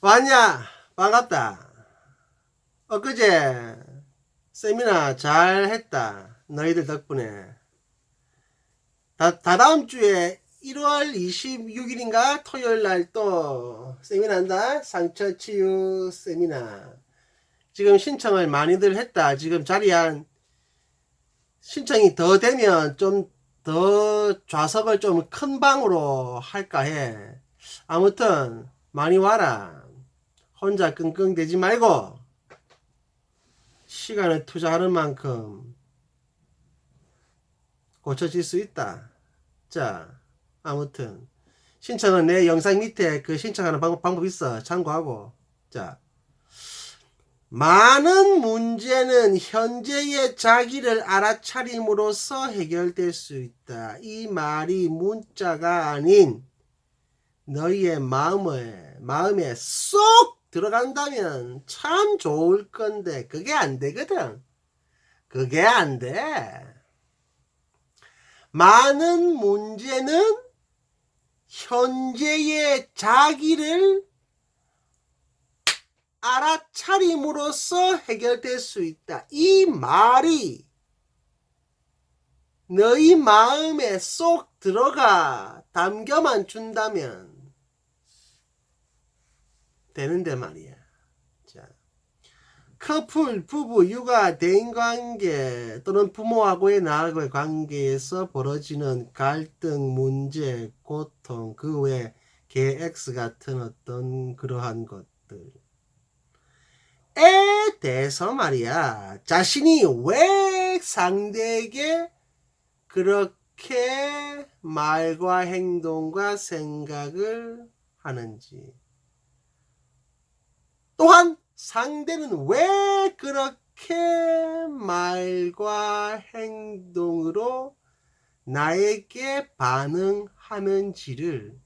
왔냐? 반갑다. 엊그제 세미나 잘 했다. 너희들 덕분에. 다, 다 다음 주에 1월 26일인가 토요일 날 또 세미나 한다. 상처 치유 세미나. 지금 신청을 많이들 했다. 지금 자리 한 신청이 더 되면 좀 더 좌석을 좀 큰 방으로 할까 해. 아무튼 많이 와라. 혼자 끙끙대지 말고 시간을 투자하는 만큼 고쳐질 수 있다. 자, 아무튼 신청은 내 영상 밑에 그 신청하는 방법, 방법 있어. 참고하고. 자, 많은 문제는 현재의 자기를 알아차림으로써 해결될 수 있다. 이 말이 문자가 아닌 너희의 마음에, 마음에 쏙 들어간다면 참 좋을 건데, 그게 안 되거든. 그게 안 돼. 많은 문제는 현재의 자기를 알아차림으로써 해결될 수 있다. 이 말이 너희 마음에 쏙 들어가 담겨만 준다면 되는데 말이야. 자, 커플, 부부, 육아, 대인관계 또는 부모하고의 나하고의 관계에서 벌어지는 갈등, 문제, 고통, 그 외 계X 같은 어떤 그러한 것들. 에 대해서 말이야. 자신이 왜 상대에게 그렇게 말과 행동과 생각을 하는지. 또한 상대는 왜 그렇게 말과 행동으로 나에게 반응하는지를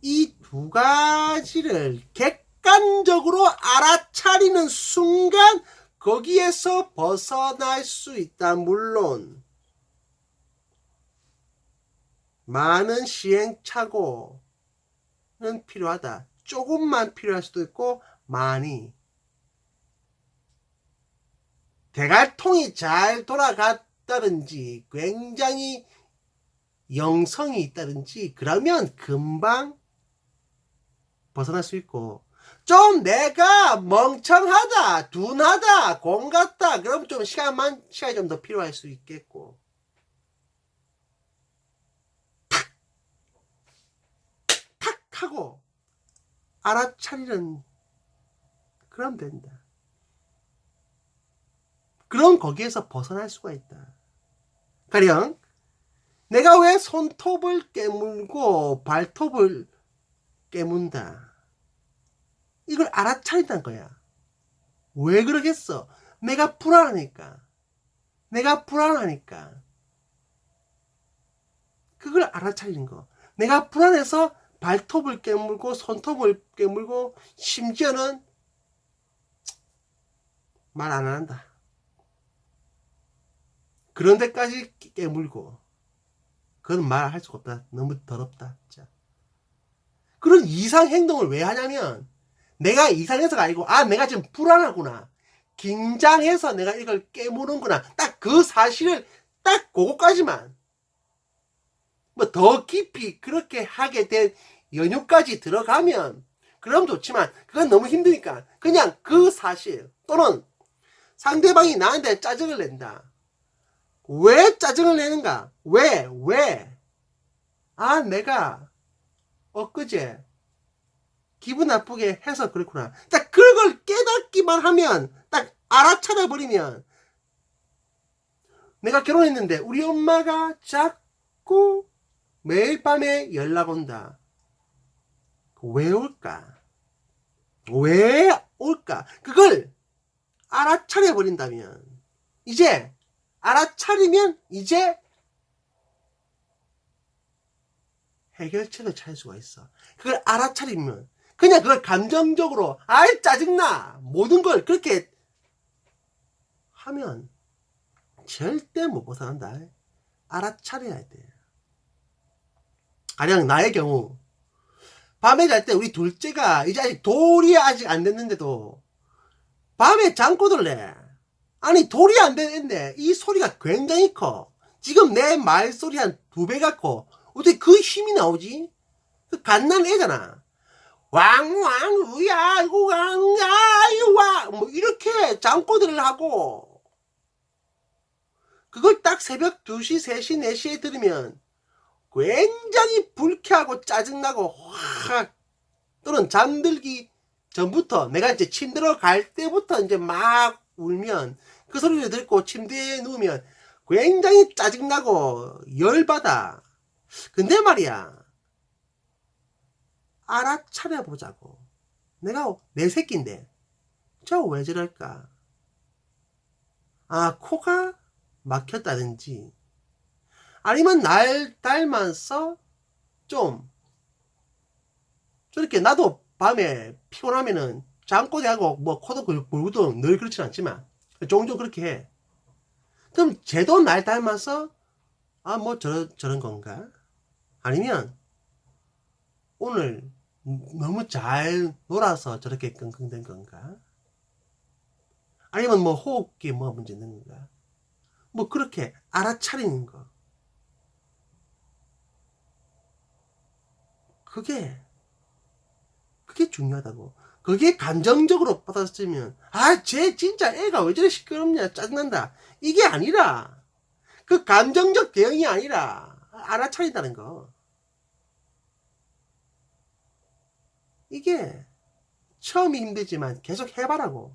이 두 가지를 객관적으로 알아차리는 순간 거기에서 벗어날 수 있다. 물론 많은 시행착오는 필요하다. 조금만 필요할 수도 있고 많이 대갈통이 잘 돌아갔다든지 굉장히 영성이 있다든지 그러면 금방 벗어날 수 있고. 좀 내가 멍청하다 둔하다 공 같다 그럼 좀 시간만 시간이 좀 더 필요할 수 있겠고. 탁! 하고 알아차리는 그럼 된다. 그럼 거기에서 벗어날 수가 있다. 가령 내가 왜 손톱을 깨물고 발톱을 깨문다. 이걸 알아차린다는 거야. 왜 그러겠어? 내가 불안하니까. 내가 불안하니까. 그걸 알아차리는 거. 내가 불안해서 발톱을 깨물고 손톱을 깨물고 심지어는 말 안 한다. 그런 데까지 깨물고 그건 말할 수가 없다. 너무 더럽다. 진짜. 그런 이상 행동을 왜 하냐면 내가 이상해서가 아니고 아 내가 지금 불안하구나. 긴장해서 내가 이걸 깨무는구나. 딱 그 사실을 딱 그거까지만 뭐 더 깊이 그렇게 하게 된 연유까지 들어가면 그럼 좋지만 그건 너무 힘드니까 그냥 그 사실 또는 상대방이 나한테 짜증을 낸다. 왜 짜증을 내는가? 왜? 왜? 아, 내가 엊그제 기분 나쁘게 해서 그렇구나. 딱 그걸 깨닫기만 하면 딱 알아차려 버리면 내가 결혼했는데 우리 엄마가 자꾸 매일 밤에 연락 온다. 왜 올까? 왜 올까? 그걸 알아차려 버린다면 이제 알아차리면 이제 해결책을 찾을 수가 있어. 그걸 알아차리면 그냥 그걸 감정적으로 아이 짜증나 모든 걸 그렇게 하면 절대 못 벗어난다. 알아차려야 돼. 가령 나의 경우 밤에 잘 때 우리 둘째가 이제 아직 돌이 아직 안 됐는데도 밤에 잠꼬들 내. 아니 돌이 안 됐는데 이 소리가 굉장히 커. 지금 내 말소리 한 두 배가 커. 어떻게 그 힘이 나오지? 그 갓난 애잖아. 왕왕 우야 우왕아 유와 뭐 이렇게 잠꼬들을 하고 그걸 딱 새벽 2시, 3시, 4시에 들으면 굉장히 불쾌하고 짜증나고 확 또는 잠들기 전부터 내가 이제 침대로 갈 때부터 이제 막 울면 그 소리를 듣고 침대에 누우면 굉장히 짜증나고 열받아. 근데 말이야. 알아차려 보자고. 내가 내 새끼인데 저 왜 저럴까? 아 코가 막혔다든지 아니면 날 닮아서 좀 저렇게 나도 밤에 피곤하면은 잠꼬대하고 뭐 코도 골고도 늘 그렇진 않지만 종종 그렇게 해. 그럼 쟤도 날 닮아서 아 뭐 저런 저런 건가? 아니면 오늘 너무 잘 놀아서 저렇게 끙끙댄 건가? 아니면 뭐 호흡기 뭐 문제 있는 건가? 뭐 그렇게 알아차리는 거. 그게 그게 중요하다고. 그게 감정적으로 받아들이면 아, 쟤 진짜 애가 왜 저래 시끄럽냐 짜증난다. 이게 아니라 그 감정적 대응이 아니라 알아차린다는 거. 이게 처음이 힘들지만 계속 해봐라고.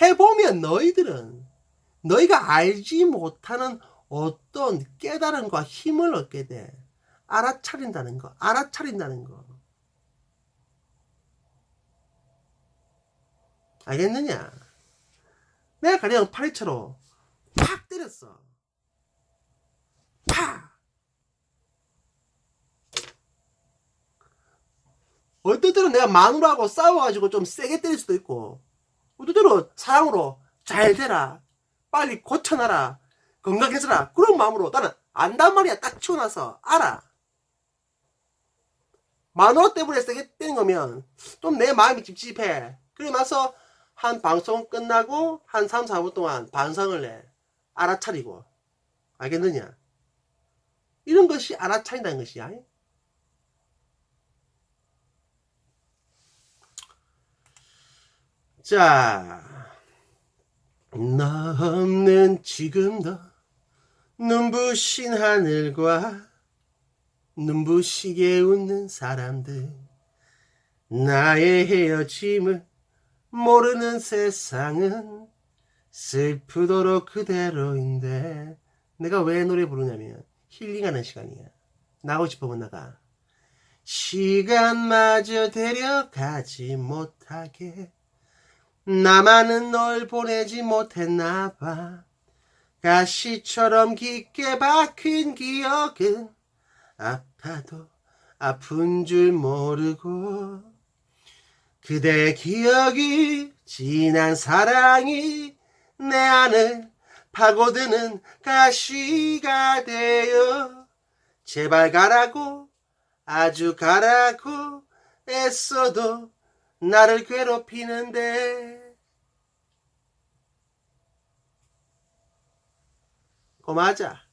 해보면 너희들은 너희가 알지 못하는 어떤 깨달음과 힘을 얻게 돼. 알아차린다는 거, 알아차린다는 거. 알겠느냐? 내가 가령 파리채로 팍 때렸어. 팍! 어떨 때는 내가 마누라하고 싸워가지고 좀 세게 때릴 수도 있고, 어떨 때는 사랑으로 잘 되라. 빨리 고쳐놔라. 건강해져라. 그런 마음으로 나는 안단 말이야. 딱 치워놔서 알아. 마누라 때문에 세게 때린 거면 좀 내 마음이 찝찝해. 그러고 나서 한 방송 끝나고 한 3, 4분 동안 반성을 해. 알아차리고. 알겠느냐? 이런 것이 알아차린다는 것이야. 자, 너 없는 지금도 눈부신 하늘과 눈부시게 웃는 사람들 나의 헤어짐을 모르는 세상은 슬프도록 그대로인데 내가 왜 노래 부르냐면 힐링하는 시간이야. 나고 싶으면 나가. 시간마저 데려가지 못하게. 나만은 널 보내지 못했나봐. 가시처럼 깊게 박힌 기억은 아파도 아픈 줄 모르고 그대 기억이 진한 사랑이 내 안을 파고드는 가시가 되어 제발 가라고 아주 가라고 애써도 나를 괴롭히는데. 고마자